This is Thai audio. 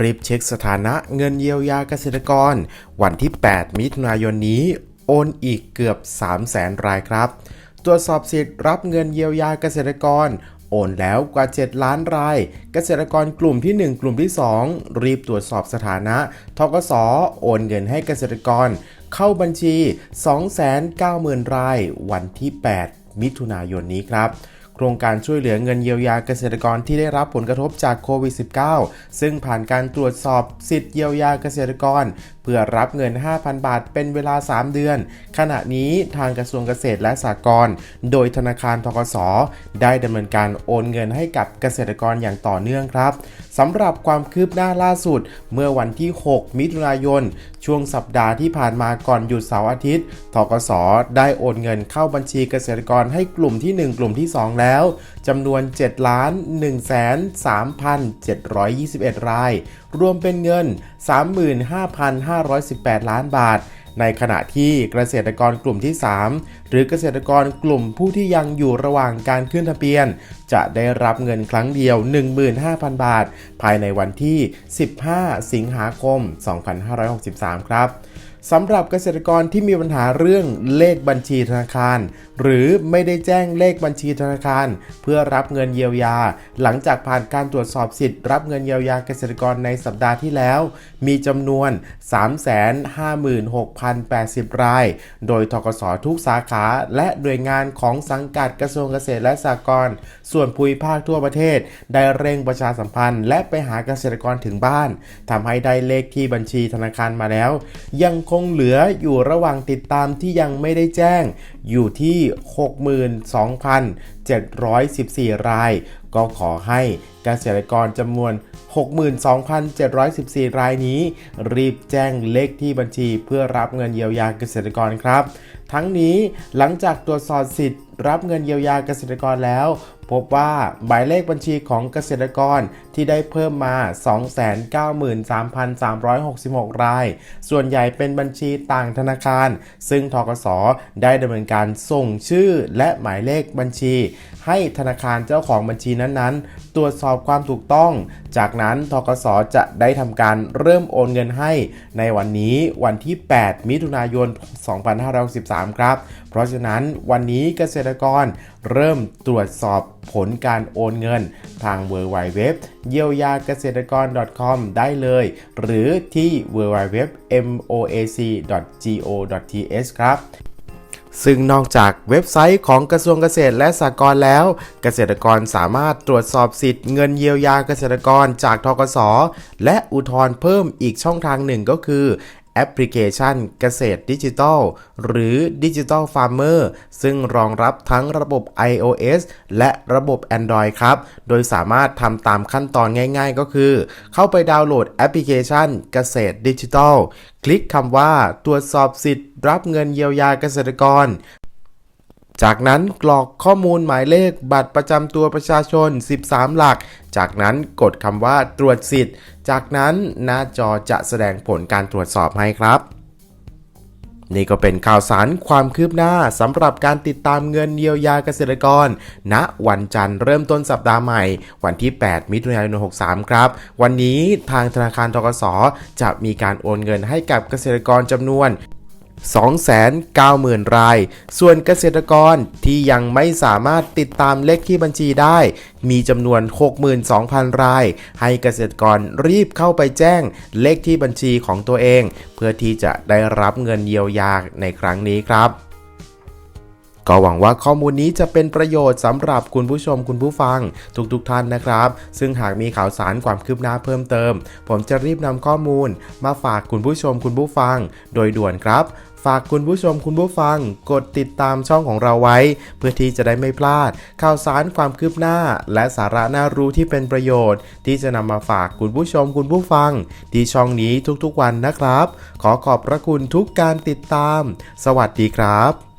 รีบเช็คสถานะเงินเยียวยาเกษตรกร วันที่ 8 มิถุนายนนี้โอนอีกเกือบ 3 0 0แสนรายครับ ตรวจสอบสิทธิ์รับเงินเยียวยาเกษตรกร โอนแล้วกว่า 7 ล้านราย เกษตรกรกลุ่มที่ 1 กลุ่มที่ 2 รีบตรวจสอบสถานะทกสโอนเงินให้เกษตรกร เข้าบัญชี 290,000 ราย วันที่ 8 มิถุนายนนี้ครับ ครงการช่วยเหลือเงินเยียวยาเกษตรกรที่ได้รับผลกระทบจากโควิด -19 ซึ่งผ่านการตรวจสอบสิทธิเยียวยาเกษตรกรเพื่อรับเงิน 5,000 บาท เป็นเวลา 3 เดือน ขณะนี้ทางกระทรวงเกษตรและสหกรณ์โดยธนาคารทกส ได้ดำเนินการโอนเงินให้กับเกษตรกรอย่างต่อเนื่องครับสำหรับความคืบหน้าล่าสุด เมื่อวันที่ 6 มิถุนายน ช่วงสัปดาห์ที่ผ่านมาก่อนหยุดเสาร์อาทิตย์ทกส ได้โอนเงินเข้าบัญชีเกษตรกรให้กลุ่มที่ 1 กลุ่มที่ 2 แล้วจำนวน 7 ล้าน1 3 721 ราย รวมเป็นเงิน35,518 ล้านบาท ในขณะที่เกษตรกรกลุ่มที่ 3 หรือเกษตรกรกลุ่มผู้ที่ยังอยู่ระหว่างการขึ้นทะเบียน จะได้รับเงินครั้งเดียว 15,000 บาท ภายในวันที่ 15 สิงหาคม 2563 ครับสำหรับเกษตรกรที่มีปัญหาเรื่องเลขบัญชีธนาคาร หรือไม่ได้แจ้งเลขบัญชีธนาคาร เพื่อรับเงินเยียวยา หลังจากผ่านการตรวจสอบสิทธิ์รับเงินเยียวยาเกษตรกรในสัปดาห์ที่แล้ว มีจำนวน 356,080 ราย โดยทกสทุกสาขาและหน่วยงานของสังกัดกระทรวงเกษตรและสหกรณ์ส่วนวนภูมิภาคทั่วประเทศ ได้เร่งประชาสัมพันธ์ และไปหาเกษตรกรถึงบ้านทำให้ได้เลขที่บัญชีธนาคารมาแล้ว ยังคงเหลืออยู่ระหว่างติดตามที่ยังไม่ได้แจ้ง อยู่ที่ 62,714 ราย ก็ขอให้เกษตรกรจำนวน62,714 รายนี้ รีบแจ้งเลขที่บัญชีเพื่อรับเงินเยียวยาเกษตรกรครับ ทั้งนี้หลังจากตรวจสอบสิทธิ์รับเงินเยียวยาเกษตรกรแล้ว พบว่าหมายเลขบัญชีของเกษตรกรที่ได้เพิ่มมา 293,366 ราย ส่วนใหญ่เป็นบัญชีต่างธนาคาร ซึ่งทกสได้ดำเนินการส่งชื่อและหมายเลขบัญชี ให้ธนาคารเจ้าของบัญชีนั้นๆ ตรวจสอบความถูกต้อง จากนั้นทกสจะได้ทำการเริ่มโอนเงินให้ ในวันนี้วันที่ 8 มิถุนายน 2563 ครับ เพราะฉะนั้นวันนี้เกษตรกรเริ่มตรวจสอบผลการโอนเงิน ทาง w w w เยียวยาเกษตรกร .com ได้เลย หรือที่ w w w moac.go.th ครับซึ่งนอกจากเว็บไซต์ของกระทรวงเกษตรและสหกรณ์แล้ว เกษตรกรสามารถตรวจสอบสิทธิ์เงินเยียวยาเกษตรกรจากทกส และอุทธรณ์เพิ่มอีกช่องทางหนึ่งก็คือ อปพลิเคชันเกษตรดิจิทัล หรือ Digital Farmer ซึ่งรองรับทั้งระบบ iOS และระบบ Android ครับ โดยสามารถทำตามขั้นตอนง่ายๆ ก็คือ เข้าไปดาวน์โหลดแอปพลิเคชันเกษตรดิจิทัล คลิกคำว่าตรวจสอบสิทธิ์รับเงินเยียวยาเกษตรกร จากนั้นกรอกข้อมูลหมายเลขบัตรประจำตัวประชาชน 13 หลัก จากนั้นกดคำว่าตรวจสิทธิ์ จากนั้นหน้าจอจะแสดงผลการตรวจสอบให้ครับ นี่ก็เป็นข่าวสารความคืบหน้าสำหรับการติดตามเงินเยียวยาเกษตรกร ณ วันจันทร์เริ่มต้นสัปดาห์ใหม่ วันที่ 8 มิถุนายน 63 ครับ วันนี้ทางธนาคารทกสจะมีการโอนเงินให้กับเกษตรกรจำนวน 290,000 ราย ส่วนเกษตรกรที่ยังไม่สามารถติดตามเลขที่บัญชีได้ มีจำนวน 62,000 ราย ให้เกษตรกรรีบเข้าไปแจ้งเลขที่บัญชีของตัวเอง เพื่อที่จะได้รับเงินเยียวยาในครั้งนี้ครับก็หวังว่าข้อมูลนี้จะเป็นประโยชน์สำหรับคุณผู้ชมคุณผู้ฟัง ทุกๆทท่านนะครับ ซึ่งหากมีข่าวสารความคืบหน้าเพิ่มเติม ผมจะรีบนำข้อมูลมาฝากคุณผู้ชมคุณผู้ฟัง โดยด่วนครับ ฝากคุณผู้ชมคุณผู้ฟังกดติดตามช่องของเราไว้ เพื่อที่จะได้ไม่พลาด ข่าวสารความคืบหน้า และสาระน่ารู้ที่เป็นประโยชน์ ที่จะนำมาฝากคุณผู้ชมคุณผู้ฟัง ที่ช่องนี้ทุกๆวันนะครับ ขอขอบพระคุณทุกการติดตาม สวัสดีครับ